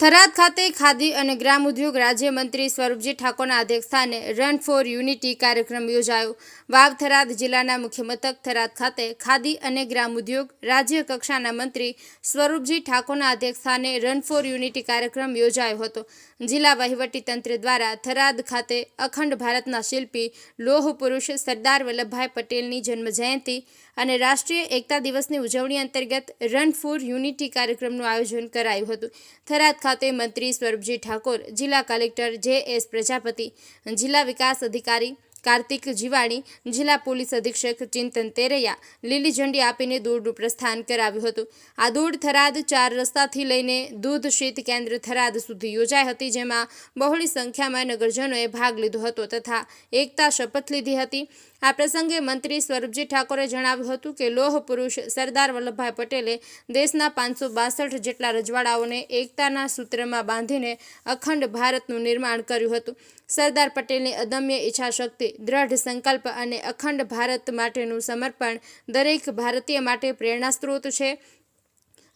થરાદ ખાતે ખાદી અને ગ્રામ ઉદ્યોગ રાજ્યમંત્રી સ્વરૂપજી ઠાકોરના અધ્યક્ષસ્થાને રન ફોર યુનિટી કાર્યક્રમ યોજાયો. વાવ થરાદ જિલ્લાના મુખ્ય મથક થરાદ ખાતે ખાદી અને ગ્રામ ઉદ્યોગ રાજ્ય કક્ષાના મંત્રી સ્વરૂપજી ઠાકોરના અધ્યક્ષસ્થાને રન ફોર યુનિટી કાર્યક્રમ યોજાયો હતો. જિલ્લા વહીવટી તંત્ર દ્વારા થરાદ ખાતે અખંડ ભારતના શિલ્પી લોહ પુરુષ સરદાર વલ્લભભાઈ પટેલની જન્મ જયંતિ અને રાષ્ટ્રીય એકતા દિવસની ઉજવણી અંતર્ગત રન ફોર યુનિટી કાર્યક્રમનું આયોજન કરાયું હતું. થરાદ ખાતે મંત્રી સ્વરૂપજી ઠાકોર જિલ્લા કલેક્ટર જે એસ પ્રજાપતિ જિલ્લા વિકાસ અધિકારી કાર્તિક જીવાણી, જિલ્લા પોલીસ અધિક્ષક ચિંતન તેરૈયા, લીલી ઝંડી આપીને દોડનું પ્રસ્થાન કરાવ્યું હતું. આ દોડ થરાદ ચાર રસ્તાથી લઈને દૂધ શીત કેન્દ્ર થરાદ સુધી યોજાઈ હતી, જેમાં બહોળી સંખ્યામાં નગરજનોએ ભાગ લીધો હતો તથા એકતા શપથ લીધી હતી. આ પ્રસંગે મંત્રી સ્વરૂપજી ઠાકોરે જણાવ્યું હતું કે, લોહ પુરુષ સરદાર વલ્લભભાઈ પટેલે દેશના પાંચસો બાસઠ જેટલા રજવાડાઓને એકતાના સૂત્રમાં બાંધીને અખંડ ભારતનું નિર્માણ કર્યું હતું. સરદાર પટેલની અદમ્ય ઈચ્છાશક્તિ દ્રઢ સંકલ્પ અને અખંડ ભારત માટેનું સમર્પણ દરેક ભારતીય માટે પ્રેરણા સ્ત્રોત છે.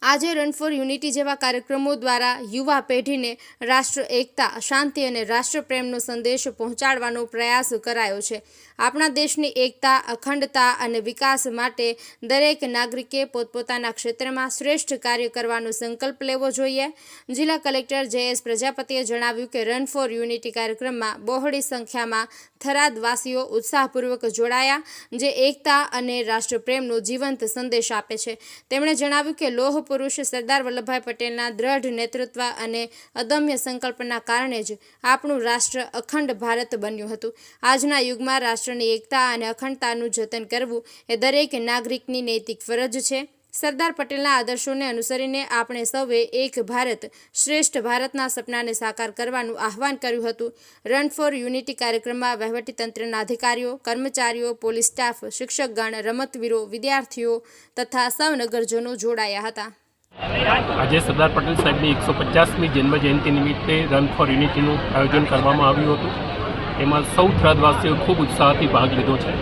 આજે રન ફોર યુનિટી જેવા કાર્યક્રમો દ્વારા યુવા પેઢીને રાષ્ટ્ર એકતા, શાંતિ અને રાષ્ટ્રપ્રેમનો સંદેશ પહોંચાડવાનો પ્રયાસ કરાયો છે. આપણા દેશની એકતા, અખંડતા અને વિકાસ માટે દરેક નાગરિકે પોતપોતાના ક્ષેત્રમાં શ્રેષ્ઠ કાર્ય કરવાનો સંકલ્પ લેવો જોઈએ. જિલ્લા કલેક્ટર જયેશ પ્રજાપતિએ જણાવ્યું કે રન ફોર યુનિટી કાર્યક્રમમાં બહોળી સંખ્યામાં થરાદવાસીઓ ઉત્સાહપૂર્વક જોડાયા, જે એકતા અને રાષ્ટ્રપ્રેમનો જીવંત સંદેશ આપે છે. તેમણે જણાવ્યું કે લોહ પુરુષ સરદાર વલ્લભભાઈ પટેલના દ્રઢ નેતૃત્વ અને અદમ્ય સંકલ્પના કારણે જ આપણું રાષ્ટ્ર અખંડ ભારત બન્યું હતું. આજના યુગમાં રાષ્ટ્રની એકતા અને અખંડતાનું જતન કરવું એ દરેક નાગરિકની નૈતિક ફરજ છે. સરદાર પટેલના આદર્શોને અનુસરીને આપણે સૌએ એક ભારત, શ્રેષ્ઠ ભારતના સપનાને સાકાર કરવાનું આહવાન કર્યું હતું. રન ફોર યુનિટી કાર્યક્રમમાં વહીવટીતંત્રના અધિકારીઓ, કર્મચારીઓ, પોલીસ સ્ટાફ, શિક્ષકગણ, રમતવીરો, વિદ્યાર્થીઓ તથા સૌ નગરજનો જોડાયા હતા. આજે સરદાર પટેલ સાહેબની એકસો પચાસમી જન્મજયંતિ નિમિત્તે રન ફોર યુનિટીનું આયોજન કરવામાં આવ્યું હતું. એમાં સૌ થરાદવાસીઓ ખૂબ ઉત્સાહથી ભાગ લીધો છે.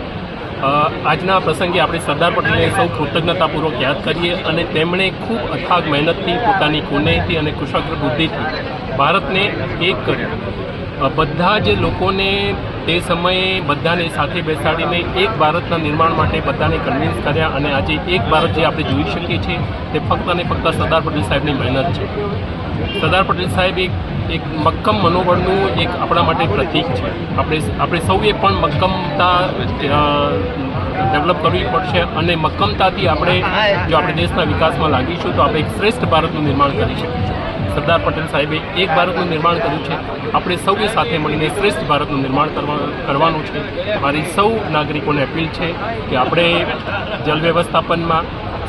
આજના પ્રસંગે આપણે સરદાર પટેલને સૌ કૃતજ્ઞતાપૂર્વક યાદ કરીએ અને તેમણે ખૂબ અથાગ મહેનતથી પોતાની કુનેહથી અને કુશગ્ર બુદ્ધિથી ભારતને એક કર્યું. બધા જ લોકોને તે સમયે બધાને સાથે બેસાડીને એક ભારતના નિર્માણ માટે બધાને કન્વિન્સ કર્યા અને આજે એક ભારત જે આપણે જોઈ શકીએ છીએ તે ફક્ત અને ફક્ત સરદાર પટેલ સાહેબની મહેનત છે. સરદાર પટેલ સાહેબ એક એક મક્કમ મનોબળનું એક આપણા માટે પ્રતીક છે. આપણે આપણે સૌએ પણ મક્કમતા ડેવલપ કરવી પડશે અને મક્કમતાથી આપણે જો આપણે દેશના વિકાસમાં લાગીશું તો આપણે એક શ્રેષ્ઠ ભારતનું નિર્માણ કરી શકીશું. સરદાર પટેલ સાહેબે એક ભારતનું નિર્માણ કર્યું છે. આપણે સૌએ સાથે મળીને શ્રેષ્ઠ ભારતનું નિર્માણ કરવા, કરવાનું છે. મારી સૌ નાગરિકોને અપીલ છે કે આપણે જલ વ્યવસ્થાપનમાં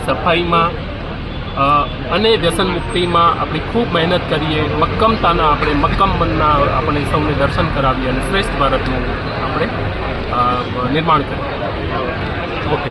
સફાઈમાં અને વ્યસન મુક્તિમાં આપણે ખૂબ મહેનત કરીએ. મક્કમતાના આપણે, મક્કમ મનના આપણે સૌને દર્શન કરાવીએ અને શ્રેષ્ઠ ભારતનું આપણે નિર્માણ કરીએ.